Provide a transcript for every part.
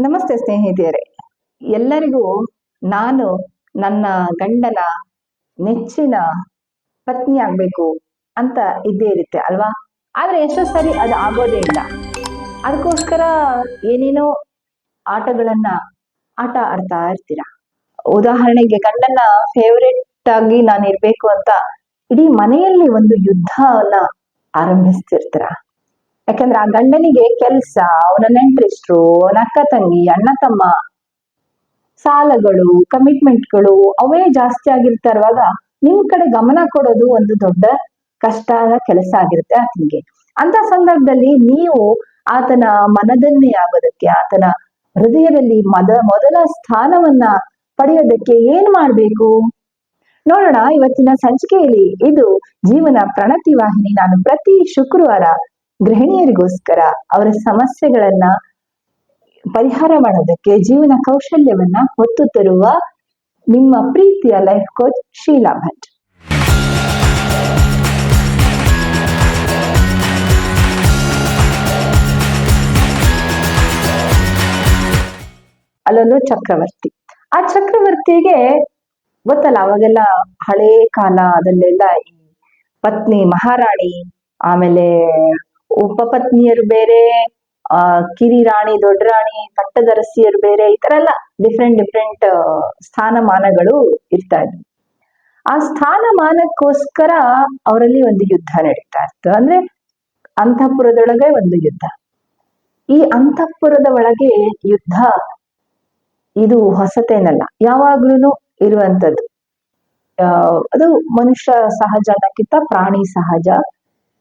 ನಮಸ್ತೆ ಸ್ನೇಹಿತರೆ. ಎಲ್ಲರಿಗೂ ನಾನು ನನ್ನ ಗಂಡನ ನೆಚ್ಚಿನ ಪತ್ನಿ ಆಗ್ಬೇಕು ಅಂತ ಇದ್ದೇ ಇರುತ್ತೆ ಅಲ್ವಾ? ಆದ್ರೆ ಎಷ್ಟೋ ಸರಿ ಅದು ಆಗೋದೇ ಇಲ್ಲ. ಅದಕ್ಕೋಸ್ಕರ ಏನೇನೋ ಆಟಗಳನ್ನ ಆಟ ಆಡ್ತಾ ಇರ್ತೀರ? ಉದಾಹರಣೆಗೆ ಗಂಡನ ಫೇವ್ರೆಟ್ ಆಗಿ ನಾನು ಇರ್ಬೇಕು ಅಂತ ಇಡೀ ಮನೆಯಲ್ಲಿ ಒಂದು ಯುದ್ಧವನ್ನ ಆರಂಭಿಸ್ತಿರ್ತೀರ? ಯಾಕಂದ್ರೆ ಆ ಗಂಡನಿಗೆ ಕೆಲಸ, ಅವನ ನೆಂಟ್ರಿಷ್ಟ್ರು, ಅವನ ಅಕ್ಕ ತಂಗಿ, ಅಣ್ಣ ತಮ್ಮ, ಸಾಲಗಳು ಕಮಿಟ್ಮೆಂಟ್ಗಳು ಅವೇ ಜಾಸ್ತಿ ಆಗಿರ್ತಾ ಇರುವಾಗ ನಿಮ್ ಕಡೆ ಗಮನ ಕೊಡೋದು ಒಂದು ದೊಡ್ಡ ಕಷ್ಟದ ಕೆಲಸ ಆಗಿರುತ್ತೆ ಆತನಿಗೆ. ಅಂತ ಸಂದರ್ಭದಲ್ಲಿ ನೀವು ಆತನ ಮನದನ್ನೇ ಆಗೋದಕ್ಕೆ, ಆತನ ಹೃದಯದಲ್ಲಿ ಮದ, ಮೊದಲ ಸ್ಥಾನವನ್ನ ಪಡೆಯೋದಕ್ಕೆ ಏನ್ ಮಾಡ್ಬೇಕು? ನೋಡೋಣ ಇವತ್ತಿನ ಸಂಚಿಕೆಯಲ್ಲಿ ಇದು ಜೀವನ ಪ್ರಣತಿ ವಾಹಿನಿ. ನಾನು ಪ್ರತಿ ಶುಕ್ರವಾರ ಗೃಹಿಣಿಯರಿಗೋಸ್ಕರ ಅವರ ಸಮಸ್ಯೆಗಳನ್ನ ಪರಿಹಾರ ಮಾಡೋದಕ್ಕೆ ಜೀವನ ಕೌಶಲ್ಯವನ್ನ ಹೊತ್ತು ತರುವ ನಿಮ್ಮ ಪ್ರೀತಿಯ ಲೈಫ್ ಕೋಚ್ ಶೀಲಾ ಭಟ್. ಅಲ್ಲೊಂದು ಚಕ್ರವರ್ತಿ. ಆ ಚಕ್ರವರ್ತಿಗೆ ಗೊತ್ತಲ್ಲ, ಅವಾಗೆಲ್ಲ ಹಳೇ ಕಾಲದಲ್ಲೆಲ್ಲ ಈ ಪತ್ನಿ ಮಹಾರಾಣಿ, ಆಮೇಲೆ ಉಪಪತ್ನಿಯರು ಬೇರೆ, ಆ, ಕಿರಿ ರಾಣಿ, ದೊಡ್ಡ ರಾಣಿ, ಪಟ್ಟದರಸಿಯರು ಬೇರೆ, ಈ ತರ ಎಲ್ಲ ಡಿಫ್ರೆಂಟ್ ಡಿಫ್ರೆಂಟ್ ಸ್ಥಾನಮಾನಗಳು ಇರ್ತಾ ಇದ್ವು. ಆ ಸ್ಥಾನಮಾನಕ್ಕೋಸ್ಕರ ಅವರಲ್ಲಿ ಒಂದು ಯುದ್ಧ ನಡೀತಾ ಇತ್ತು. ಅಂದ್ರೆ ಅಂತಃಪುರದೊಳಗೆ ಒಂದು ಯುದ್ಧ. ಈ ಅಂತಃಪುರದ ಒಳಗೆ ಯುದ್ಧ ಇದು ಹೊಸತೇನಲ್ಲ. ಯಾವಾಗ್ಲೂ ಇರುವಂತದ್ದು ಅದು ಮನುಷ್ಯ ಸಹಜ ಅನ್ನಕ್ಕಿಂತ ಪ್ರಾಣಿ ಸಹಜ.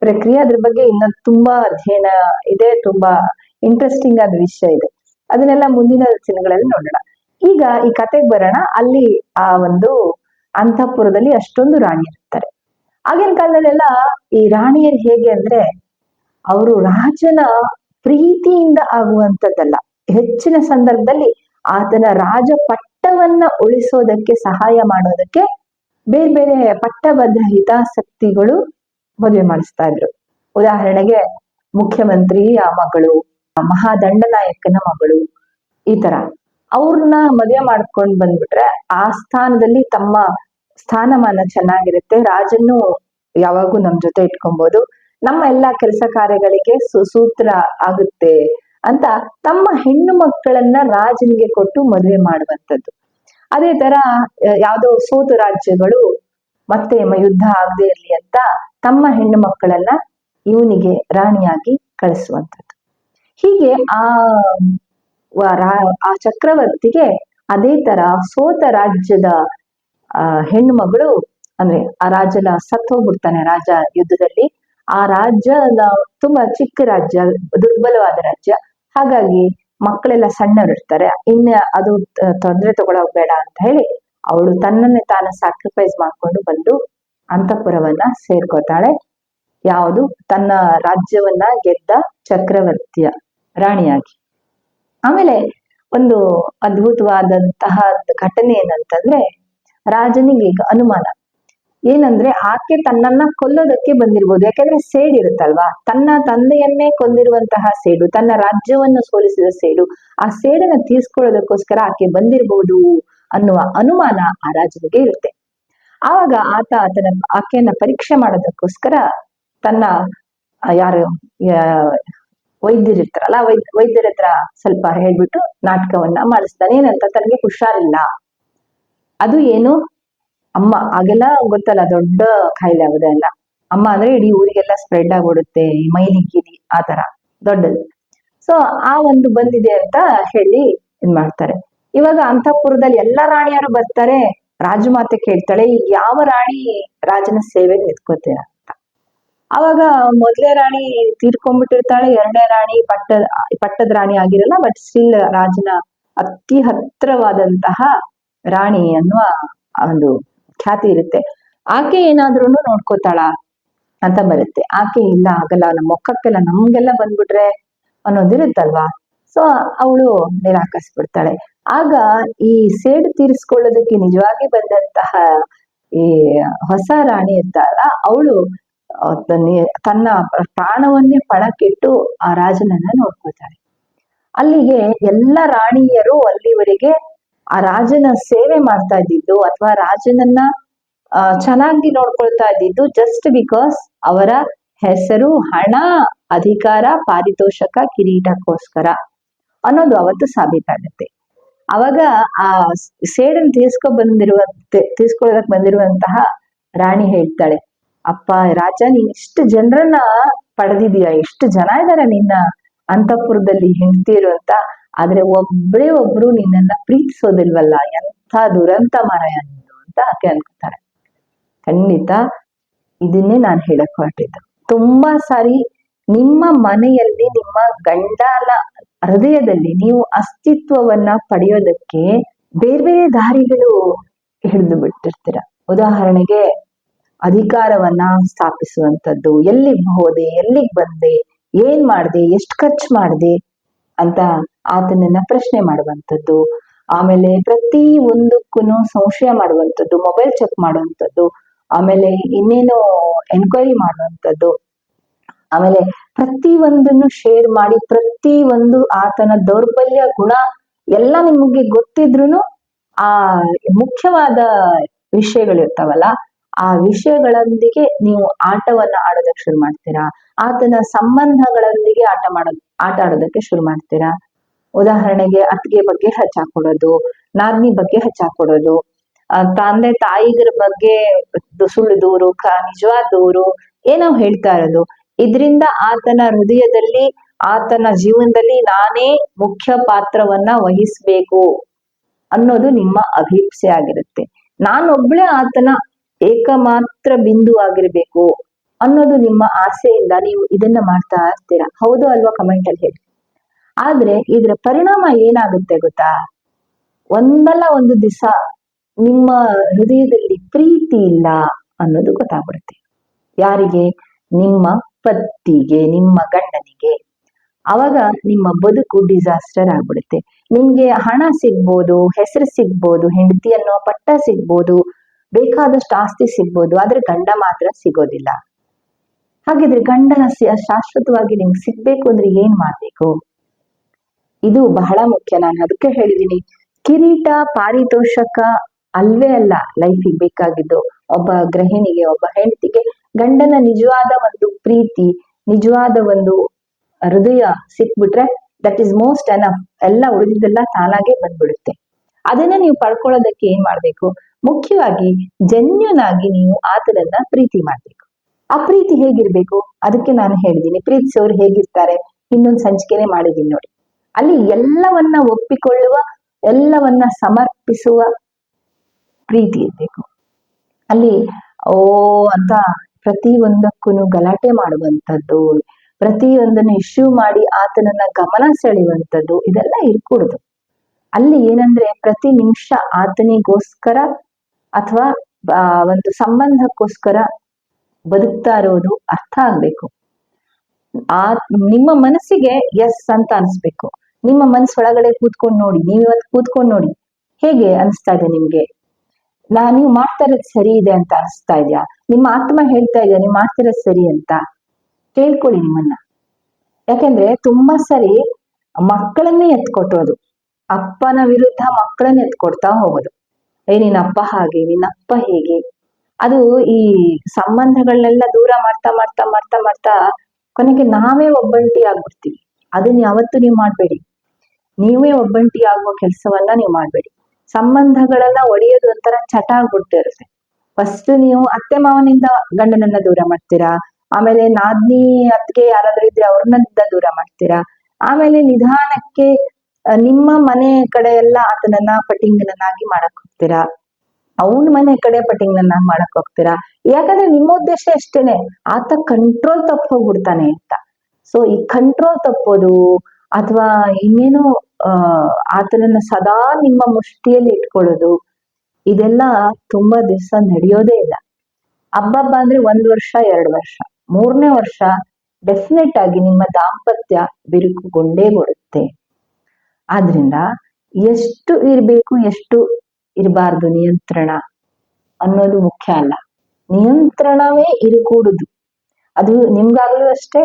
ಪ್ರಕ್ರಿಯೆ ಅದ್ರ ಬಗ್ಗೆ ಇನ್ನ ತುಂಬಾ ಅಧ್ಯಯನ ಇದೆ, ತುಂಬಾ ಇಂಟ್ರೆಸ್ಟಿಂಗ್ ಆದ ವಿಷಯ ಇದೆ. ಅದನ್ನೆಲ್ಲ ಮುಂದಿನ ದಿನಗಳಲ್ಲಿ ನೋಡೋಣ. ಈಗ ಈ ಕತೆಗೆ ಬರೋಣ. ಅಲ್ಲಿ ಆ ಒಂದು ಅಂತಃಪುರದಲ್ಲಿ ಅಷ್ಟೊಂದು ರಾಣಿ ಇರ್ತಾರೆ. ಆಗಿನ ಕಾಲದಲ್ಲೆಲ್ಲ ಈ ರಾಣಿಯರು ಹೇಗೆ ಅಂದ್ರೆ, ಅವರು ರಾಜನ ಪ್ರೀತಿಯಿಂದ ಆಗುವಂಥದ್ದಲ್ಲ. ಹೆಚ್ಚಿನ ಸಂದರ್ಭದಲ್ಲಿ ಆತನ ರಾಜ ಪಟ್ಟವನ್ನ ಉಳಿಸೋದಕ್ಕೆ ಸಹಾಯ ಮಾಡೋದಕ್ಕೆ ಬೇರೆ ಬೇರೆ ಪಟ್ಟಭದ್ರ ಹಿತಾಸಕ್ತಿಗಳು ಮದುವೆ ಮಾಡಿಸ್ತಾ ಇದ್ರು. ಉದಾಹರಣೆಗೆ ಮುಖ್ಯಮಂತ್ರಿಯ ಮಗಳು, ಮಹಾದಂಡನಾಯಕನ ಮಗಳು, ಈ ತರ. ಅವ್ರನ್ನ ಮದುವೆ ಮಾಡ್ಕೊಂಡ್ ಬಂದ್ಬಿಟ್ರೆ ಆ ಸ್ಥಾನದಲ್ಲಿ ತಮ್ಮ ಸ್ಥಾನಮಾನ ಚೆನ್ನಾಗಿರುತ್ತೆ. ರಾಜನ್ನು ಯಾವಾಗೂ ನಮ್ ಜೊತೆ ಇಟ್ಕೊಬಹುದು ನಮ್ಮ ಎಲ್ಲಾ ಕೆಲಸ ಕಾರ್ಯಗಳಿಗೆ ಸುಸೂತ್ರ ಆಗುತ್ತೆ ಅಂತ ತಮ್ಮ ಹೆಣ್ಣು ಮಕ್ಕಳನ್ನ ರಾಜನಿಗೆ ಕೊಟ್ಟು ಮದುವೆ ಮಾಡುವಂತದ್ದು ಅದೇ ತರ, ಯಾವ್ದೋ ಸೋತ ರಾಜ್ಯಗಳು ಮತ್ತೆ ಯುದ್ಧ ಆಗದೆ ಇರಲಿ ಅಂತ ತಮ್ಮ ಹೆಣ್ಣು ಮಕ್ಕಳನ್ನ ಇವನಿಗೆ ರಾಣಿಯಾಗಿ ಕಳಿಸುವಂಥದ್ದು. ಹೀಗೆ ಆ ಆ ಚಕ್ರವರ್ತಿಗೆ ಅದೇ ತರ ಸೋತ ರಾಜ್ಯದ, ಆ, ಹೆಣ್ಣು ಮಗಳು ಅಂದ್ರೆ ಆ ರಾಜನ ಸತ್ತೋಗ್ಬಿಡ್ತಾನೆ ರಾಜ ಯುದ್ಧದಲ್ಲಿ. ಆ ರಾಜ್ಯದ ತುಂಬಾ ಚಿಕ್ಕ ರಾಜ್ಯ, ದುರ್ಬಲವಾದ ರಾಜ್ಯ. ಹಾಗಾಗಿ ಮಕ್ಕಳೆಲ್ಲ ಸಣ್ಣವ್ರು ಇರ್ತಾರೆ. ಇನ್ನ ಅದು ತೊಂದ್ರೆ ತಗೊಳಕ್ ಬೇಡ ಅಂತ ಹೇಳಿ ಅವಳು ತನ್ನನ್ನೇ ತಾನ ಸ್ಯಾಕ್ರಿಫೈಸ್ ಮಾಡ್ಕೊಂಡು ಬಂದು ಅಂತಃಪುರವನ್ನ ಸೇರ್ಕೋತಾಳೆ ಯಾವುದು? ತನ್ನ ರಾಜ್ಯವನ್ನ ಗೆದ್ದ ಚಕ್ರವರ್ತಿಯ ರಾಣಿಯಾಗಿ. ಆಮೇಲೆ ಒಂದು ಅದ್ಭುತವಾದಂತಹ ಘಟನೆ ಏನಂತಂದ್ರೆ ರಾಜನಿಗೆ ಈಗ ಅನುಮಾನ. ಏನಂದ್ರೆ ಆಕೆ ತನ್ನನ್ನ ಕೊಲ್ಲೋದಕ್ಕೆ ಬಂದಿರ್ಬೋದು. ಯಾಕಂದ್ರೆ ಸೇಡ್ ಇರುತ್ತಲ್ವಾ? ತನ್ನ ತಂದೆಯನ್ನೇ ಕೊಂದಿರುವಂತಹ ಸೇಡು, ತನ್ನ ರಾಜ್ಯವನ್ನು ಸೋಲಿಸಿದ ಸೇಡು, ಆ ಸೇಡನ್ನ ತೀರ್ಸ್ಕೊಳ್ಳೋದಕ್ಕೋಸ್ಕರ ಆಕೆ ಬಂದಿರಬಹುದು ಅನ್ನುವ ಅನುಮಾನ ಆ ರಾಜನಿಗೆ ಇರುತ್ತೆ. ಆವಾಗ ಆತ ಆತನ ಆಕೆಯನ್ನ ಪರೀಕ್ಷೆ ಮಾಡೋದಕ್ಕೋಸ್ಕರ ತನ್ನ ಯಾರು ವೈದ್ಯರಿರ್ತಾರಲ್ಲ ವೈದ್ಯ ವೈದ್ಯರ ಸ್ವಲ್ಪ ಹೇಳ್ಬಿಟ್ಟು ನಾಟಕವನ್ನ ಮಾಡಿಸ್ತಾನೆ. ಏನಂತ ತನಗೆ ಹುಷಾರಿಲ್ಲ. ಅದು ಏನು? ಅಮ್ಮ ಆಗೆಲ್ಲ ಗೊತ್ತಲ್ಲ, ದೊಡ್ಡ ಕಾಯಿಲೆ ಆಗೋದೆಲ್ಲ ಅಮ್ಮ ಅಂದ್ರೆ ಇಡೀ ಊರಿಗೆಲ್ಲ ಸ್ಪ್ರೆಡ್ ಆಗ್ಬಿಡುತ್ತೆ ಮೈಲಿ ಮೈಲಿಗಿಲಿ ಆತರ ತರ ದೊಡ್ಡದು. ಸೊ ಆ ಒಂದು ಬಂದಿದೆ ಅಂತ ಹೇಳಿ ಇದ್ ಮಾಡ್ತಾರೆ ಇವಾಗ ಅಂತಃಪುರದಲ್ಲಿ ಎಲ್ಲ ರಾಣಿಯರು ಬರ್ತಾರೆ. ರಾಜಮಾತೆ ಕೇಳ್ತಾಳೆ ಯಾವ ರಾಣಿ ರಾಜನ ಸೇವೆ ನಿಂತ್ಕೋತೀರ ಅಂತ. ಅವಾಗ ಮೊದಲೇ ರಾಣಿ ತೀರ್ಕೊಂಡ್ಬಿಟ್ಟಿರ್ತಾಳೆ, ಎರಡನೇ ರಾಣಿ ಪಟ್ಟ, ಪಟ್ಟದ ರಾಣಿ ಆಗಿರಲ್ಲ ಬಟ್ ಸ್ಟಿಲ್ ರಾಜನ ಅತಿ ಹತ್ತಿರವಾದಂತಹ ರಾಣಿ ಅನ್ನುವ ಒಂದು ಖ್ಯಾತಿ ಇರುತ್ತೆ. ಆಕೆ ಏನಾದ್ರೂ ನೋಡ್ಕೋತಾಳ ಅಂತ ಬರುತ್ತೆ. ಆಕೆ ಇಲ್ಲ, ಆಗಲ್ಲ ನಮ್ಮ ಮೊಕ್ಕಕ್ಕೆಲ್ಲ ನಮ್ಗೆಲ್ಲ ಬಂದ್ಬಿಟ್ರೆ ಅನ್ನೋದಿರುತ್ತಲ್ವಾ? ಸೊ ಅವಳು ನಿರಾಕರಿಸ್ಬಿಡ್ತಾಳೆ. ಆಗ ಈ ಸೇಡು ತೀರಿಸ್ಕೊಳ್ಳೋದಕ್ಕೆ ನಿಜವಾಗಿ ಬಂದಂತಹ ಈ ಹೊಸ ರಾಣಿ ಇದ್ದಾಳ, ಅವಳು ತನ್ನ ಪ್ರಾಣವನ್ನೇ ಪಣಕ್ಕಿಟ್ಟು ಆ ರಾಜನನ್ನ ನೋಡ್ಕೋತಾಳೆ ಅಲ್ಲಿಗೆ ಎಲ್ಲ ರಾಣಿಯರು ಅಲ್ಲಿವರೆಗೆ ಆ ರಾಜನ ಸೇವೆ ಮಾಡ್ತಾ ಇದ್ದಿದ್ದು ಅಥವಾ ರಾಜನನ್ನ ಚೆನ್ನಾಗಿ ನೋಡ್ಕೊಳ್ತಾ ಇದ್ದಿದ್ದು ಜಸ್ಟ್ ಬಿಕಾಸ್ ಅವರ ಹೆಸರು, ಹಣ, ಅಧಿಕಾರ, ಪಾರಿತೋಷಕ, ಕಿರೀಟಕ್ಕೋಸ್ಕರ ಅನ್ನೋದು ಅವತ್ತು ಸಾಬೀತಾಗುತ್ತೆ. ಅವಾಗ ಆ ಸೇಡನ್ ತೀರ್ಸ್ಕೊ ಬಂದಿರುವ ತೀರ್ಸ್ಕೊಳ್ಳೋದಕ್ ಬಂದಿರುವಂತಹ ರಾಣಿ ಹೇಳ್ತಾಳೆ, ಅಪ್ಪ, ರಾಜ, ನೀನ್ ಇಷ್ಟು ಜನರನ್ನ ಪಡೆದಿದೀಯ ಎಷ್ಟು ಜನ ಇದಾರೆ ನಿನ್ನ ಅಂತಃಪುರದಲ್ಲಿ ಹೆಂಡ್ತೀರು ಅಂತ ಆದ್ರೆ ಒಬ್ಬರೇ ಒಬ್ರು ನಿನ್ನನ್ನ ಪ್ರೀತಿಸೋದಿಲ್ವಲ್ಲ? ಎಂಥ ದುರಂತ ಮಾರಾಯ ನೀನು? ಅಂತ ಆಕೆ ಅನ್ಕೋತಾಳೆ ಖಂಡಿತ ಇದನ್ನೇ ನಾನು ಹೇಳಕ್ ಹೊರಟಿದ್ದು. ತುಂಬಾ ಸಾರಿ ನಿಮ್ಮ ಮನೆಯಲ್ಲಿ, ನಿಮ್ಮ ಗಂಡನ ಹೃದಯದಲ್ಲಿ ನೀವು ಅಸ್ತಿತ್ವವನ್ನ ಪಡೆಯೋದಕ್ಕೆ ಬೇರೆ ಬೇರೆ ದಾರಿಗಳು ಹಿಡಿದು ಬಿಟ್ಟಿರ್ತೀರ. ಉದಾಹರಣೆಗೆ, ಅಧಿಕಾರವನ್ನ ಸ್ಥಾಪಿಸುವಂಥದ್ದು, ಎಲ್ಲಿಗೆ ಹೋದೆ, ಎಲ್ಲಿಗೆ ಬಂದೆ, ಏನ್ ಮಾಡ್ದೆ, ಎಷ್ಟು ಖರ್ಚು ಮಾಡ್ದೆ ಅಂತ ಆತನನ್ನ ಪ್ರಶ್ನೆ ಮಾಡುವಂಥದ್ದು, ಆಮೇಲೆ ಪ್ರತಿ ಒಂದಕ್ಕೂ ಸಂಶಯ ಮಾಡುವಂಥದ್ದು, ಮೊಬೈಲ್ ಚೆಕ್ ಮಾಡುವಂಥದ್ದು, ಆಮೇಲೆ ಇನ್ನೇನು ಎನ್ಕ್ವೈರಿ ಮಾಡುವಂಥದ್ದು. ಆಮೇಲೆ ಪ್ರತಿ ಒಂದನ್ನು ಶೇರ್ ಮಾಡಿ ಪ್ರತಿ ಒಂದು ಆತನ ದೌರ್ಬಲ್ಯ ಗುಣ ಎಲ್ಲ ನಿಮಗೆ ಗೊತ್ತಿದ್ರುನು ಆ ಮುಖ್ಯವಾದ ವಿಷಯಗಳಿರ್ತಾವಲ್ಲ, ಆ ವಿಷಯಗಳೊಂದಿಗೆ ನೀವು ಆಟವನ್ನ ಆಡೋದಕ್ಕೆ ಶುರು ಮಾಡ್ತೀರಾ? ಆತನ ಸಂಬಂಧಗಳೊಂದಿಗೆ ಆಟ ಮಾಡೋದ್ ಆಟ ಆಡೋದಕ್ಕೆ ಶುರು ಮಾಡ್ತೀರಾ? ಉದಾಹರಣೆಗೆ ಅತ್ತಿಗೆ ಬಗ್ಗೆ ಹಚ್ಚಾಕೊಡೋದು ನಾದ್ನಿ ಬಗ್ಗೆ ಹಚ್ಚಾಕೊಡೋದು ತಂದೆ ತಾಯಿಗರ ಬಗ್ಗೆ ಸುಳ್ಳು ದೂರು, ಕ, ನಿಜವಾದ ದೂರು, ಏನೋ ಹೇಳ್ತಾ ಇರೋದು. ಇದರಿಂದ ಆತನ ಹೃದಯದಲ್ಲಿ, ಆತನ ಜೀವನದಲ್ಲಿ ನಾನೇ ಮುಖ್ಯ ಪಾತ್ರವನ್ನ ವಹಿಸ್ಬೇಕು ಅನ್ನೋದು ನಿಮ್ಮ ಅಭಿಪ್ಸೆ ಆಗಿರುತ್ತೆ. ನಾನೊಬ್ಳೆ ಆತನ ಏಕಮಾತ್ರ ಬಿಂದು ಆಗಿರ್ಬೇಕು ಅನ್ನೋದು ನಿಮ್ಮ ಆಸೆಯಿಂದ ನೀವು ಇದನ್ನ ಮಾಡ್ತಾ ಇರ್ತೀರಾ? ಹೌದು ಅಲ್ವಾ ಕಮೆಂಟ್ ಅಲ್ಲಿ ಹೇಳಿ. ಆದ್ರೆ ಇದ್ರ ಪರಿಣಾಮ ಏನಾಗುತ್ತೆ ಗೊತ್ತಾ? ಒಂದಲ್ಲ ಒಂದು ದಿವಸ ನಿಮ್ಮ ಹೃದಯದಲ್ಲಿ ಪ್ರೀತಿ ಇಲ್ಲ ಅನ್ನೋದು ಗೊತ್ತಾಗ್ಬಿಡುತ್ತೆ. ಯಾರಿಗೆ? ನಿಮ್ಮ ಪತಿಗೆ ನಿಮ್ಮ ಗಂಡನಿಗೆ. ಅವಾಗ ನಿಮ್ಮ ಬದುಕು ಡಿಸಾಸ್ಟರ್ ಆಗ್ಬಿಡುತ್ತೆ. ನಿಮ್ಗೆ ಹಣ ಸಿಗ್ಬೋದು, ಹೆಸರು ಸಿಗ್ಬೋದು, ಹೆಂಡತಿ ಅನ್ನೋ ಪಟ್ಟ ಸಿಗ್ಬೋದು, ಬೇಕಾದಷ್ಟು ಆಸ್ತಿ ಸಿಗ್ಬೋದು, ಆದ್ರೆ ಗಂಡ ಮಾತ್ರ ಸಿಗೋದಿಲ್ಲ. ಹಾಗಿದ್ರೆ ಗಂಡನ ಶಾಶ್ವತವಾಗಿ ನಿಮ್ಗೆ ಸಿಗ್ಬೇಕು ಅಂದ್ರೆ ಏನ್ ಮಾಡ್ಬೇಕು? ಇದು ಬಹಳ ಮುಖ್ಯ. ನಾನು ಅದಕ್ಕೆ ಹೇಳಿದೀನಿ. ಕಿರೀಟ ಪಾರಿತೋಷಕ ಅಲ್ವೇ ಅಲ್ಲ ಲೈಫಿಗೆ ಬೇಕಾಗಿದ್ದು. ಒಬ್ಬ ಗೃಹಿಣಿಗೆ, ಒಬ್ಬ ಹೆಂಡತಿಗೆ ಗಂಡನ ನಿಜವಾದ ಒಂದು ಪ್ರೀತಿ, ನಿಜವಾದ ಒಂದು ಹೃದಯ ಸಿಕ್ಬಿಟ್ರೆ ದಟ್ ಈಸ್ ಮೋಸ್ಟ್ ಅನಫ್ ಎಲ್ಲ ಉಳಿದಿದ್ದೆಲ್ಲ ತಾನಾಗೆ ಬಂದ್ಬಿಡುತ್ತೆ. ಅದನ್ನ ನೀವು ಪಡ್ಕೊಳ್ಳೋದಕ್ಕೆ ಏನ್ ಮಾಡ್ಬೇಕು? ಮುಖ್ಯವಾಗಿ ಜೆನ್ಯೂನ್ ನೀವು ಆತನನ್ನ ಪ್ರೀತಿ ಮಾಡ್ಬೇಕು. ಆ ಪ್ರೀತಿ ಹೇಗಿರ್ಬೇಕು? ಅದಕ್ಕೆ ನಾನು ಹೇಳಿದ್ದೀನಿ ಪ್ರೀತಿಸೋರು ಹೇಗಿರ್ತಾರೆ? ಇನ್ನೊಂದು ಸಂಚಿಕೆನೆ ಮಾಡಿದೀನಿ ನೋಡಿ. ಅಲ್ಲಿ ಎಲ್ಲವನ್ನ ಒಪ್ಪಿಕೊಳ್ಳುವ, ಎಲ್ಲವನ್ನ ಸಮರ್ಪಿಸುವ ಪ್ರೀತಿ ಇರ್ಬೇಕು. ಅಲ್ಲಿ, ಓ ಅಂತ ಪ್ರತಿ ಒಂದಕ್ಕೂ ಗಲಾಟೆ ಮಾಡುವಂಥದ್ದು, ಪ್ರತಿಯೊಂದನ್ನು ಇಶ್ಯೂ ಮಾಡಿ ಆತನನ್ನ ಗಮನ ಸೆಳೆಯುವಂಥದ್ದು, ಇದೆಲ್ಲ ಇರ್ಕೂಡುದು. ಅಲ್ಲಿ ಏನಂದ್ರೆ ಪ್ರತಿ ನಿಮಿಷ ಆತನಿಗೋಸ್ಕರ ಅಥವಾ ಒಂದು ಸಂಬಂಧಕ್ಕೋಸ್ಕರ ಬದುಕ್ತಾ ಇರೋದು ಅರ್ಥ ಆಗ್ಬೇಕು. ಆ, ನಿಮ್ಮ ಮನಸ್ಸಿಗೆ ಎಸ್ ಅಂತ ಅನ್ಸ್ಬೇಕು. ನಿಮ್ಮ ಮನಸ್ಸೊಳಗಡೆ ಕೂತ್ಕೊಂಡು ನೋಡಿ ನೀವು ಇವತ್ತು ಕೂತ್ಕೊಂಡು ನೋಡಿ, ಹೇಗೆ ಅನಿಸ್ತಾ ಇದೆ ನಿಮ್ಗೆ? ನಾ ನೀವು ಮಾಡ್ತಾ ಇರೋದು ಸರಿ ಇದೆ ಅಂತ ಅನಿಸ್ತಾ ಇದೆಯಾ? ನಿಮ್ಮ ಆತ್ಮ ಹೇಳ್ತಾ ಇದೆಯಾ, ನೀವು ಮಾಡ್ತಿರೋದು ಸರಿ ಅಂತ? ಕೇಳ್ಕೊಳ್ಳಿ ನಿಮ್ಮನ್ನ. ಯಾಕೆಂದ್ರೆ ತುಂಬಾ ಸರಿ ಮಕ್ಕಳನ್ನೇ ಎತ್ಕೊಟ್ಟೋದು. ಅಪ್ಪನ ವಿರುದ್ಧ ಮಕ್ಕಳನ್ನ ಎತ್ಕೊಡ್ತಾ ಹೋಗೋದು. ಏ ನಿನ್ನ ಅಪ್ಪ ಹಾಗೆ ನಿನ್ನ ಅಪ್ಪ ಹೇಗೆ. ಅದು ಈ ಸಂಬಂಧಗಳನ್ನೆಲ್ಲ ದೂರ ಮಾಡ್ತಾ ಮಾಡ್ತಾ ಮಾಡ್ತಾ ಮಾಡ್ತಾ ಕೊನೆಗೆ ನಾವೇ ಒಬ್ಬಂಟಿ ಆಗ್ಬಿಡ್ತೀವಿ. ಅದನ್ನ ಯಾವತ್ತೂ ನೀವು ಮಾಡ್ಬೇಡಿ. ನೀವೇ ಒಬ್ಬಂಟಿ ಆಗುವ ಕೆಲಸವನ್ನ ನೀವು ಮಾಡ್ಬೇಡಿ. ಸಂಬಂಧಗಳನ್ನ ಒಡೆಯೋದು ಒಂಥರ ಚಟ ಆಗ್ಬಿಟ್ಟಿರುತ್ತೆ ಫಸ್ಟ್ ನೀವು ಅತ್ತೆ ಮಾವನಿಂದ ಗಂಡನನ್ನ ದೂರ ಮಾಡ್ತೀರಾ? ಆಮೇಲೆ ನಾದ್ನಿ ಅತ್ಗೆ ಯಾರಾದ್ರೂ ಇದ್ರೆ ಅವ್ರನ್ನಿಂದ ದೂರ ಮಾಡ್ತೀರಾ? ಆಮೇಲೆ ನಿಧಾನಕ್ಕೆ ನಿಮ್ಮ ಮನೆ ಕಡೆ ಎಲ್ಲ ಆತನನ್ನ ಪಟಿಂಗನನ್ನಾಗಿ ಮಾಡಕ್ ಹೋಗ್ತೀರಾ? ಅವನ ಮನೆ ಕಡೆ ಪಟಿಂಗನನ್ನ ಮಾಡಕ್ ಹೋಗ್ತೀರಾ? ಯಾಕಂದ್ರೆ ನಿಮ್ಮ ಉದ್ದೇಶ ಅಷ್ಟೇನೆ. ಆತ ಕಂಟ್ರೋಲ್ ತಪ್ಪ ಹೋಗ್ಬಿಡ್ತಾನೆ ಅಂತ. ಸೊ ಈ ಕಂಟ್ರೋಲ್ ತಪ್ಪೋದು, ಅಥವಾ ಇನ್ನೇನು ಆತನನ್ನ ಸದಾ ನಿಮ್ಮ ಮುಷ್ಟಿಯಲ್ಲಿ ಇಟ್ಕೊಳ್ಳೋದು. ಇದೆಲ್ಲ ತುಂಬಾ ದಿವಸ ನಡೆಯೋದೇ ಇಲ್ಲ. ಹಬ್ಬಬ್ಬ ಅಂದ್ರೆ ಒಂದ್ ವರ್ಷ, ಎರಡು ವರ್ಷ. ಮೂರನೇ ವರ್ಷ ಡೆಫಿನೆಟ್ ಆಗಿ ನಿಮ್ಮ ದಾಂಪತ್ಯ ಬಿರುಕುಗೊಂಡೇ ಬಿಡುತ್ತೆ ಆದ್ರಿಂದ ಎಷ್ಟು ಇರಬೇಕು, ಎಷ್ಟು ಇರಬಾರ್ದು ನಿಯಂತ್ರಣ ಅನ್ನೋದು ಮುಖ್ಯ ಅಲ್ಲ. ನಿಯಂತ್ರಣವೇ ಇರಕೂಡುದು. ಅದು ನಿಮ್ಗಾಗ್ಲೂ ಅಷ್ಟೇ,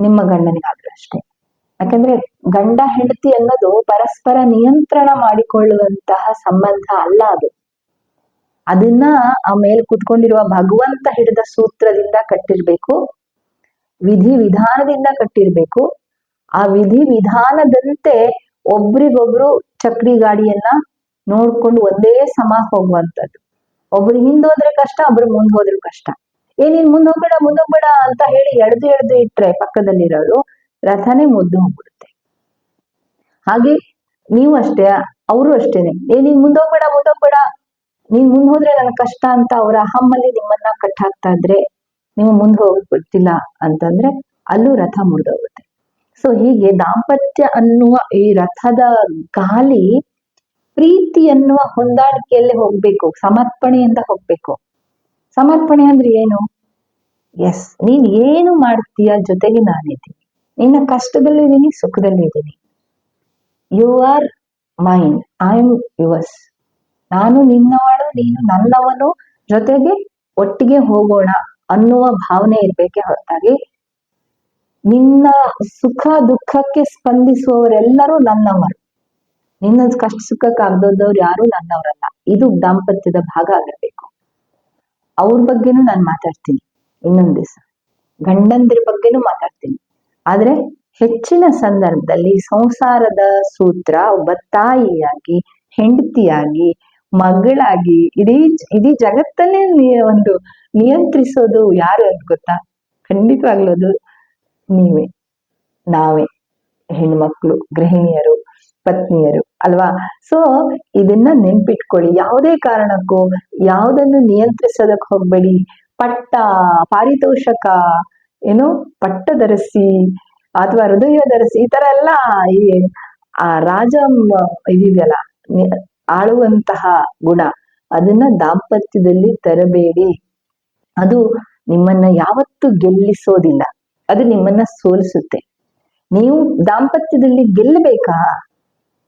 ನಿಮ್ಮ ಗಂಡನಿಗಾಗ್ಲೂ ಅಷ್ಟೇ. ಯಾಕಂದ್ರೆ ಗಂಡ ಹೆಂಡತಿ ಅನ್ನೋದು ಪರಸ್ಪರ ನಿಯಂತ್ರಣ ಮಾಡಿಕೊಳ್ಳುವಂತಹ ಸಂಬಂಧ ಅಲ್ಲ ಅದು. ಅದನ್ನ ಆ ಮೇಲೆ ಕುತ್ಕೊಂಡಿರುವ ಭಗವಂತ ಹಿಡಿದ ಸೂತ್ರದಿಂದ ಕಟ್ಟಿರ್ಬೇಕು, ವಿಧಿ ವಿಧಾನದಿಂದ ಕಟ್ಟಿರ್ಬೇಕು. ಆ ವಿಧಿ ವಿಧಾನದಂತೆ ಒಬ್ರಿಗೊಬ್ರು ಚಕ್ರಿ ಗಾಡಿಯನ್ನ ನೋಡ್ಕೊಂಡು ಒಂದೇ ಸಮ ಹೋಗುವಂತದ್ದು ಒಬ್ರು ಹಿಂದೋದ್ರೆ ಕಷ್ಟ, ಒಬ್ರು ಮುಂದ್ ಹೋದ್ರು ಕಷ್ಟ. ಏನಿನ್ ಮುಂದೋಗ್ಬೇಡ ಮುಂದೋಗ್ಬೇಡ ಅಂತ ಹೇಳಿ ಎಳ್ದು ಎಳ್ದು ಇಟ್ರೆ ಪಕ್ಕದಲ್ಲಿರೋರು ರಥನೇ ಮುದ್ದು ಹೋಗ್ಬಿಡುತ್ತೆ. ಹಾಗೆ ನೀವು ಅಷ್ಟೇ, ಅವರು ಅಷ್ಟೇನೆ. ಏ, ನೀನ್ ಮುಂದೋಗ್ಬೇಡ ಮುಂದೋಗ್ಬೇಡ. ನೀನ್ ಮುಂದ್ ಹೋದ್ರೆ ನನ್ ಕಷ್ಟ ಅಂತ ಅವರ ಅಹಮ್ಮಲ್ಲಿ ನಿಮ್ಮನ್ನ ಕಟ್ ಹಾಕ್ತಾ ಇದ್ರೆ ನೀವು ಮುಂದ್ ಹೋಗ್ಬಿಡ್ತಿಲ್ಲ ಅಂತಂದ್ರೆ ಅಲ್ಲೂ ರಥ ಮುರಿದೋಗುತ್ತೆ. ಸೊ ಹೀಗೆ ದಾಂಪತ್ಯ ಅನ್ನುವ ಈ ರಥದ ಗಾಲಿ ಪ್ರೀತಿ ಅನ್ನುವ ಹೊಂದಾಣಿಕೆಯಲ್ಲೇ ಹೋಗ್ಬೇಕು, ಸಮರ್ಪಣೆಯಿಂದ ಹೋಗ್ಬೇಕು. ಸಮರ್ಪಣೆ ಅಂದ್ರೆ ಏನು? ಎಸ್, ನೀನ್ ಏನು ಮಾಡ್ತೀಯ ಜೊತೆಗೆ ನಾನಿದ್ದೀನಿ. ನಿನ್ನ ಕಷ್ಟದಲ್ಲಿದ್ದೀನಿ ಸುಖದಲ್ಲಿದ್ದೀನಿ you are mine I am yours ನಾನು ನಿನ್ನವಳು, ನೀನು ನನ್ನವನು. ಜೊತೆಗೆ ಒಟ್ಟಿಗೆ ಹೋಗೋಣ ಅನ್ನುವ ಭಾವನೆ ಇರ್ಬೇಕೆ ಹೊರತಾಗಿ ನಿನ್ನ ಸುಖ ದುಃಖಕ್ಕೆ ಸ್ಪಂದಿಸುವವರೆಲ್ಲರೂ ನನ್ನವರು. ನಿನ್ನ ಕಷ್ಟ ಸುಖಕ್ಕೆ ಆಗ್ದೋದವ್ರು ಯಾರು ನನ್ನವರಲ್ಲ. ಇದು ದಾಂಪತ್ಯದ ಭಾಗ ಆಗಿರ್ಬೇಕು. ಅವ್ರ ಬಗ್ಗೆನೂ ನಾನು ಮಾತಾಡ್ತೀನಿ ಇನ್ನೊಂದ್ ದಿವಸ. ಗಂಡಂದ್ರ ಬಗ್ಗೆನೂ ಮಾತಾಡ್ತೀನಿ. ಆದ್ರೆ ಹೆಚ್ಚಿನ ಸಂದರ್ಭದಲ್ಲಿ ಸಂಸಾರದ ಸೂತ್ರ ಒಬ್ಬ ತಾಯಿಯಾಗಿ, ಹೆಂಡತಿಯಾಗಿ, ಮಗಳಾಗಿ ಇಡೀ ಇಡೀ ಜಗತ್ತನ್ನೇ ಒಂದು ನಿಯಂತ್ರಿಸೋದು ಯಾರು ಅಂತ ಗೊತ್ತಾ? ಖಂಡಿತವಾಗ್ಲೂ ಅದು ನೀವೇ. ನಾವೇ. ಹೆಣ್ಮಕ್ಳು, ಗೃಹಿಣಿಯರು, ಪತ್ನಿಯರು, ಅಲ್ವಾ? ಸೊ ಇದನ್ನ ನೆನ್ಪಿಟ್ಕೊಳ್ಳಿ. ಯಾವುದೇ ಕಾರಣಕ್ಕೂ ಯಾವುದನ್ನು ನಿಯಂತ್ರಿಸೋದಕ್ಕೆ ಹೋಗ್ಬೇಡಿ. ಪಟ್ಟ, ಪಾರಿತೋಷಕ ಏನು? ಪಟ್ಟ ಧರಿಸಿ ಅಥವಾ ಹೃದಯ ಧರಿಸಿ ಈ ತರ ಎಲ್ಲ ಈ, ಆ ರಾಜ ಇದಿದೆಯಲ್ಲ ಆಳುವಂತಹ ಗುಣ. ಅದನ್ನ ದಾಂಪತ್ಯದಲ್ಲಿ ತರಬೇಡಿ. ಅದು ನಿಮ್ಮನ್ನ ಯಾವತ್ತು ಗೆಲ್ಲಿಸೋದಿಲ್ಲ. ಅದು ನಿಮ್ಮನ್ನ ಸೋಲಿಸುತ್ತೆ. ನೀವು ದಾಂಪತ್ಯದಲ್ಲಿ ಗೆಲ್ಲಬೇಕಾ?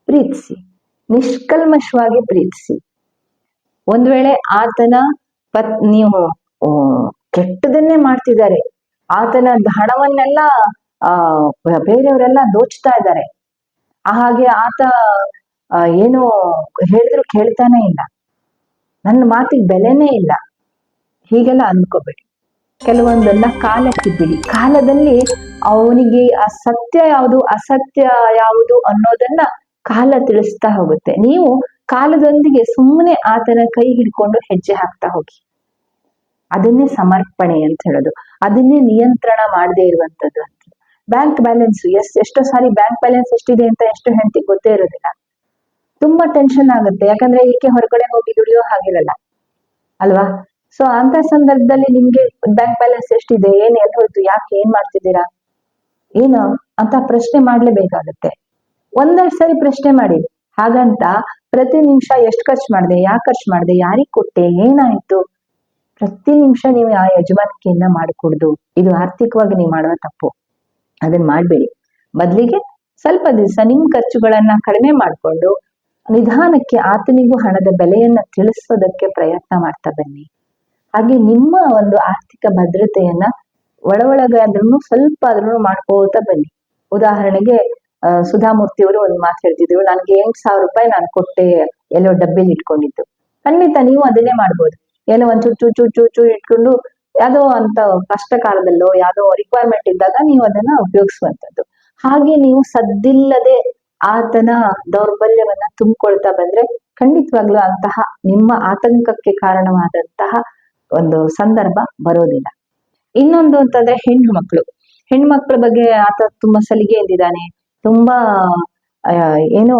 ಪ್ರೀತಿಸಿ. ನಿಷ್ಕಲ್ಮಶವಾಗಿ ಪ್ರೀತಿಸಿ. ಒಂದ್ ವೇಳೆ ಆತನ ಪತ್, ನೀವು ಕೆಟ್ಟದನ್ನೇ ಮಾಡ್ತಿದ್ದಾರೆ. ಆತನ ಹಣವನ್ನೆಲ್ಲ, ಆ ಬೇರೆಯವರೆಲ್ಲ ದೋಚ್ತಾ ಇದ್ದಾರೆ. ಹಾಗೆ ಆತ ಏನು ಹೇಳಿದ್ರು ಕೇಳ್ತಾನೆ ಇಲ್ಲ. ನನ್ನ ಮಾತಿಗೆ ಬೆಲೆನೇ ಇಲ್ಲ. ಹೀಗೆಲ್ಲ ಅಂದ್ಕೋಬೇಡಿ. ಕೆಲವೊಂದನ್ನ ಕಾಲಕ್ಕೆ ಬಿಡಿ ಕಾಲದಲ್ಲಿ ಅವನಿಗೆ ಆ ಸತ್ಯ ಯಾವುದು, ಅಸತ್ಯ ಯಾವುದು ಅನ್ನೋದನ್ನ ಕಾಲ ತಿಳಿಸ್ತಾ ಹೋಗುತ್ತೆ. ನೀವು ಕಾಲದೊಂದಿಗೆ ಸುಮ್ಮನೆ ಆತನ ಕೈ ಹಿಡ್ಕೊಂಡು ಹೆಜ್ಜೆ ಹಾಕ್ತಾ ಹೋಗಿ. ಅದನ್ನೇ ಸಮರ್ಪಣೆ ಅಂತ ಹೇಳೋದು. ಅದನ್ನೇ ನಿಯಂತ್ರಣ ಮಾಡದೇ ಇರುವಂತದ್ದು ಅಂತ. ಬ್ಯಾಂಕ್ ಬ್ಯಾಲೆನ್ಸ್ ಎಸ್, ಎಷ್ಟೋ ಸಾರಿ ಬ್ಯಾಂಕ್ ಬ್ಯಾಲೆನ್ಸ್ ಎಷ್ಟಿದೆ ಅಂತ ಎಷ್ಟು ಹೆಂಡತಿ ಗೊತ್ತೇ ಇರೋದಿಲ್ಲ. ತುಂಬಾ ಟೆನ್ಷನ್ ಆಗುತ್ತೆ. ಯಾಕಂದ್ರೆ ಈಕೆ ಹೊರಗಡೆ ಹೋಗಿ ದುಡಿಯೋ ಹಾಗಿರಲ್ಲ. ಅಲ್ವಾ? ಸೊ ಅಂತ ಸಂದರ್ಭದಲ್ಲಿ ನಿಮ್ಗೆ ಬ್ಯಾಂಕ್ ಬ್ಯಾಲೆನ್ಸ್ ಎಷ್ಟಿದೆ? ಏನ್ ಎಲ್ಲಿ ಹೋಯ್ತು? ಯಾಕೆ ಏನ್ ಮಾಡ್ತಿದ್ದೀರಾ? ಏನು? ಅಂತ ಪ್ರಶ್ನೆ ಮಾಡ್ಲೇಬೇಕಾಗತ್ತೆ. ಒಂದೆರಡು ಸಾರಿ ಪ್ರಶ್ನೆ ಮಾಡಿ. ಹಾಗಂತ ಪ್ರತಿ ನಿಮಿಷ ಎಷ್ಟು ಖರ್ಚು ಮಾಡಿದೆ? ಯಾಕೆ ಖರ್ಚು ಮಾಡಿದೆ? ಯಾರಿಗೆ ಕೊಟ್ಟೆ? ಏನಾಯ್ತು? ಪ್ರತಿ ನಿಮಿಷ ನೀವು ಆ ಯಜಮಾನಿಕೆಯನ್ನ ಮಾಡಿಕೊಡ್ದು, ಇದು ಆರ್ಥಿಕವಾಗಿ ನೀವು ಮಾಡುವ ತಪ್ಪು. ಅದನ್ನ ಮಾಡಬೇಡಿ. ಬದಲಿಗೆ ಸ್ವಲ್ಪ ದಿವಸ ನಿಮ್ ಖರ್ಚುಗಳನ್ನ ಕಡಿಮೆ ಮಾಡಿಕೊಂಡು ನಿಧಾನಕ್ಕೆ ಆತನಿಗೂ ಹಣದ ಬೆಲೆಯನ್ನ ತಿಳಿಸೋದಕ್ಕೆ ಪ್ರಯತ್ನ ಮಾಡ್ತಾ ಬನ್ನಿ. ಹಾಗೆ ನಿಮ್ಮ ಒಂದು ಆರ್ಥಿಕ ಭದ್ರತೆಯನ್ನ ಒಳ ಒಳಗಾದ್ರೂ ಸ್ವಲ್ಪ ಆದ್ರೂ ಮಾಡ್ಕೋತಾ ಬನ್ನಿ. ಉದಾಹರಣೆಗೆ ಸುಧಾಮೂರ್ತಿ ಅವರು ಒಂದು ಮಾತು ಹೇಳ್ತಿದ್ರು, ನನಗೆ ಎಂಟು ಸಾವಿರ ರೂಪಾಯಿ ನಾನು ಕೊಟ್ಟೆ, ಎಲ್ಲೋ ಡಬ್ಬಿಲಿ ಇಟ್ಕೊಂಡಿದ್ದು. ಖಂಡಿತ ನೀವು ಅದನ್ನೇ ಮಾಡ್ಬೋದು. ಏನೋ ಒಂದು ಚೂರು ಚೂರು ಚೂರು ಚೂರು ಇಟ್ಕೊಂಡು ಯಾವುದೋ ಅಂತ ಕಷ್ಟ ಕಾಲದಲ್ಲೋ ಯಾವುದೋ ರಿಕ್ವೈರ್ಮೆಂಟ್ ಇದ್ದಾಗ ನೀವು ಅದನ್ನ ಉಪಯೋಗಿಸುವಂತದ್ದು ಹಾಗೆ ನೀವು ಸದ್ದಿಲ್ಲದೆ ಆತನ ದೌರ್ಬಲ್ಯವನ್ನ ತುಂಬಿಕೊಳ್ತಾ ಬಂದ್ರೆ ಖಂಡಿತವಾಗ್ಲೂ ಅಂತಹ ನಿಮ್ಮ ಆತಂಕಕ್ಕೆ ಕಾರಣವಾದಂತಹ ಒಂದು ಸಂದರ್ಭ ಬರೋದಿಲ್ಲ. ಇನ್ನೊಂದು ಅಂತಂದ್ರೆ ಹೆಣ್ಣು ಮಕ್ಕಳು ಹೆಣ್ಮಕ್ಳ ಬಗ್ಗೆ ಆತ ತುಂಬಾ ಸಲಿಗೆಯಿಂದಿದ್ದಾನೆ ತುಂಬಾ ಏನು ಏನೋ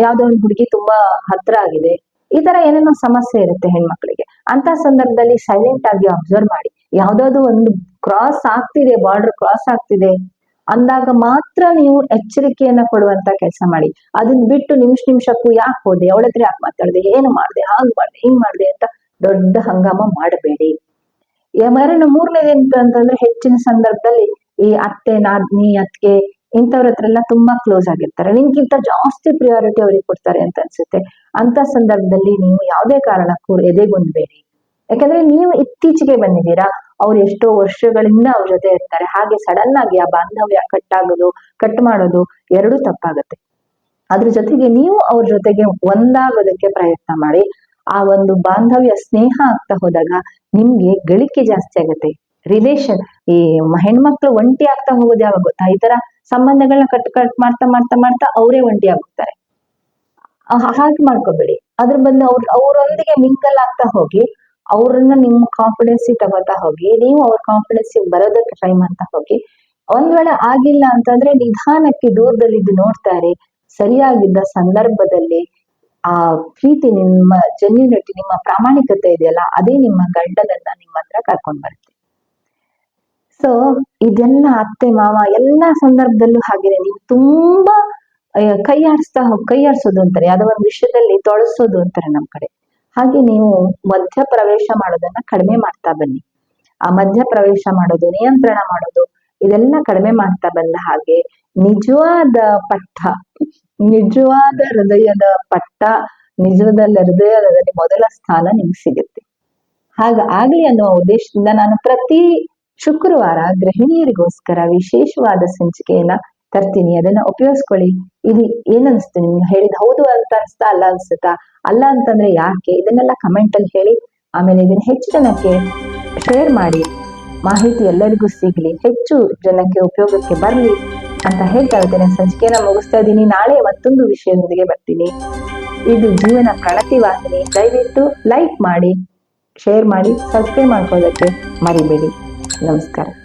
ಯಾವ್ದೋ ಒಂದು ಹುಡುಗಿ ತುಂಬಾ ಹತ್ರ ಆಗಿದೆ ಈ ತರ ಏನೇನೋ ಸಮಸ್ಯೆ ಇರುತ್ತೆ ಹೆಣ್ಮಕ್ಳಿಗೆ. ಅಂತ ಸಂದರ್ಭದಲ್ಲಿ ಸೈಲೆಂಟ್ ಆಗಿ ಅಬ್ಸರ್ವ್ ಮಾಡಿ. ಯಾವ್ದಾದ್ರು ಒಂದು ಕ್ರಾಸ್ ಆಗ್ತಿದೆ ಬಾರ್ಡರ್ ಕ್ರಾಸ್ ಆಗ್ತಿದೆ ಅಂದಾಗ ಮಾತ್ರ ನೀವು ಎಚ್ಚರಿಕೆಯನ್ನ ಕೊಡುವಂತ ಕೆಲಸ ಮಾಡಿ. ಅದನ್ನ ಬಿಟ್ಟು ನಿಮಿಷ ನಿಮಿಷಕ್ಕೂ ಯಾಕೆ ಹೋದೆ? ಅವಳತ್ರ ಯಾಕೆ ಮಾತಾಡ್ದೆ? ಏನು ಮಾಡಿದೆ? ಹಾಗೆ ಮಾಡಿದೆ? ಹಿಂಗ್ ಮಾಡಿದೆ ಅಂತ ದೊಡ್ಡ ಹಂಗಾಮ ಮಾಡಬೇಡಿ. ಮರಣ ಮೂರನೇದು ಅಂತಂದ್ರೆ ಹೆಚ್ಚಿನ ಸಂದರ್ಭದಲ್ಲಿ ಈ ಅತ್ತೆ, ನಾದ್ನಿ, ಅತ್ತಿಗೆ ಇಂಥವ್ರ ಹತ್ರ ಎಲ್ಲ ತುಂಬಾ ಕ್ಲೋಸ್ ಆಗಿರ್ತಾರೆ. ನಿಮ್ಗಿಂತ ಜಾಸ್ತಿ ಪ್ರಿಯಾರಿಟಿ ಅವ್ರಿಗೆ ಕೊಡ್ತಾರೆ ಅಂತ ಅನ್ಸುತ್ತೆ. ಅಂತ ಸಂದರ್ಭದಲ್ಲಿ ನೀವು ಯಾವುದೇ ಕಾರಣಕ್ಕೂ ಎದೆಗುಂದ್ಬೇಡಿ. ಯಾಕಂದ್ರೆ ನೀವು ಇತ್ತೀಚೆಗೆ ಬಂದಿದ್ದೀರಾ, ಅವ್ರು ಎಷ್ಟೋ ವರ್ಷಗಳಿಂದ ಅವ್ರ ಜೊತೆ ಇರ್ತಾರೆ. ಹಾಗೆ ಸಡನ್ ಆಗಿ ಆ ಬಾಂಧವ್ಯ ಕಟ್ ಆಗೋದು ಕಟ್ ಮಾಡೋದು ಎರಡೂ ತಪ್ಪಾಗತ್ತೆ. ಅದ್ರ ಜೊತೆಗೆ ನೀವು ಅವ್ರ ಜೊತೆಗೆ ಒಂದಾಗೋದಕ್ಕೆ ಪ್ರಯತ್ನ ಮಾಡಿ, ಆ ಒಂದು ಬಾಂಧವ್ಯ, ಸ್ನೇಹ ಆಗ್ತಾ ಹೋದಾಗ ನಿಮ್ಗೆ ಗಳಿಕೆ ಜಾಸ್ತಿ ಆಗುತ್ತೆ. ರಿಲೇಷನ್ ಈ ಹೆಣ್ಮಕ್ಳು ಒಂಟಿ ಆಗ್ತಾ ಹೋಗೋದು ಯಾವಾಗ ಗೊತ್ತಾ? ಈ ತರ ಸಂಬಂಧಗಳನ್ನ ಕಟ್ ಕಟ್ ಮಾಡ್ತಾ ಮಾಡ್ತಾ ಮಾಡ್ತಾ ಅವರೇ ಒಂಟಿ ಆಗ್ತಾರೆ ಹಾಗೆ ಮಾಡ್ಕೋಬೇಡಿ. ಅದ್ರ ಬದಲು ಅವ್ರ, ಅವರೊಂದಿಗೆ ಮಿಂಕಲ್ ಆಗ್ತಾ ಹೋಗಿ, ಅವ್ರನ್ನ ನಿಮ್ಮ ಕಾನ್ಫಿಡೆನ್ಸ್ ತಗೋತಾ ಹೋಗಿ, ನೀವು ಅವ್ರ ಕಾನ್ಫಿಡೆನ್ಸ್ ಬರೋದಕ್ಕೆ ಟ್ರೈ ಮಾಡ್ತಾ ಹೋಗಿ, ಒಂದ್ ವೇಳೆ ಆಗಿಲ್ಲ ಅಂತಂದ್ರೆ ನಿಧಾನಕ್ಕೆ ದೂರದಲ್ಲಿ ಇದು ನೋಡ್ತಾರೆ ಸರಿಯಾಗಿದ್ದ ಸಂದರ್ಭದಲ್ಲಿ ಆ ಪ್ರೀತಿ ನಿಮ್ಮ ಜನ್ಯುನಿಟಿ ನಿಮ್ಮ ಪ್ರಾಮಾಣಿಕತೆ ಇದೆಯಲ್ಲ, ಅದೇ ನಿಮ್ಮ ಗಂಡನನ್ನ ನಿಮ್ಮ ಹತ್ರ ಕರ್ಕೊಂಡ್ ಬರುತ್ತೆ ಸೊ ಇದೆಲ್ಲ ಅತ್ತೆ, ಮಾವ ಎಲ್ಲ ಸಂದರ್ಭದಲ್ಲೂ ಹಾಗೇನೆ. ನೀವು ತುಂಬಾ ಕೈ ಆಡಿಸ್ತಾ ಹೋಗ್, ಕೈ ಆಡಿಸೋದು ಅಂತಾರೆ. ಯಾವ್ದೋ ಒಂದು ವಿಷಯದಲ್ಲಿ ತೊಳಸೋದು ಅಂತಾರೆ ನಮ್ ಕಡೆ. ಹಾಗೆ ನೀವು ಮಧ್ಯ ಪ್ರವೇಶ ಮಾಡೋದನ್ನ ಕಡಿಮೆ ಮಾಡ್ತಾ ಬನ್ನಿ. ಆ ಮಧ್ಯ ಪ್ರವೇಶ ಮಾಡೋದು, ನಿಯಂತ್ರಣ ಮಾಡೋದು, ಇದೆಲ್ಲ ಕಡಿಮೆ ಮಾಡ್ತಾ ಬಂದ ಹಾಗೆ ನಿಜವಾದ ಪಟ್ಟ, ನಿಜವಾದ ಹೃದಯದ ಪಟ್ಟ, ನಿಜವಾದ ಹೃದಯದಲ್ಲಿ ಮೊದಲ ಸ್ಥಾನ ನಿಮ್ಗೆ ಸಿಗುತ್ತೆ. ಹಾಗ ಆಗ್ಲಿ ಅನ್ನುವ ಉದ್ದೇಶದಿಂದ ನಾನು ಪ್ರತಿ ಶುಕ್ರವಾರ ಗೃಹಿಣಿಯರಿಗೋಸ್ಕರ ವಿಶೇಷವಾದ ಸಂಚಿಕೆಯನ್ನ ತರ್ತೀನಿ. ಅದನ್ನ ಉಪಯೋಗಿಸ್ಕೊಳ್ಳಿ. ಇದು ಏನನ್ಸ್ತು ನಿಮ್ಗೆ ಹೇಳಿದ ಹೌದು ಅಂತ ಅನ್ಸ್ತಾ ಅಲ್ಲ ಅನ್ಸುತ್ತಾ? ಅಲ್ಲ ಅಂತಂದ್ರೆ ಯಾಕೆ? ಇದನ್ನೆಲ್ಲ ಕಮೆಂಟ್ ಅಲ್ಲಿ ಹೇಳಿ. ಆಮೇಲೆ ಇದನ್ನ ಹೆಚ್ಚು ಜನಕ್ಕೆ ಶೇರ್ ಮಾಡಿ. ಮಾಹಿತಿ ಎಲ್ಲರಿಗೂ ಸಿಗ್ಲಿ. ಹೆಚ್ಚು ಜನಕ್ಕೆ ಉಪಯೋಗಕ್ಕೆ ಬರ್ಲಿ ಅಂತ ಹೇಳ್ತಾ ಇರ್ತೇನೆ ಸಂಚಿಕೆನ ಮುಗಿಸ್ತಾ ಇದ್ದೀನಿ. ನಾಳೆ ಮತ್ತೊಂದು ವಿಷಯದೊಂದಿಗೆ ಬರ್ತೀನಿ. ಇದು ಜೀವನ ಪ್ರಣತಿ ವಾಹಿನಿ. ದಯವಿಟ್ಟು ಲೈಕ್ ಮಾಡಿ ಶೇರ್ ಮಾಡಿ ಸಬ್ಸ್ಕ್ರೈಬ್ ಮಾಡ್ಕೊಳ್ಳೋದಕ್ಕೆ ಮರಿಬೇಡಿ. నమస్కారం.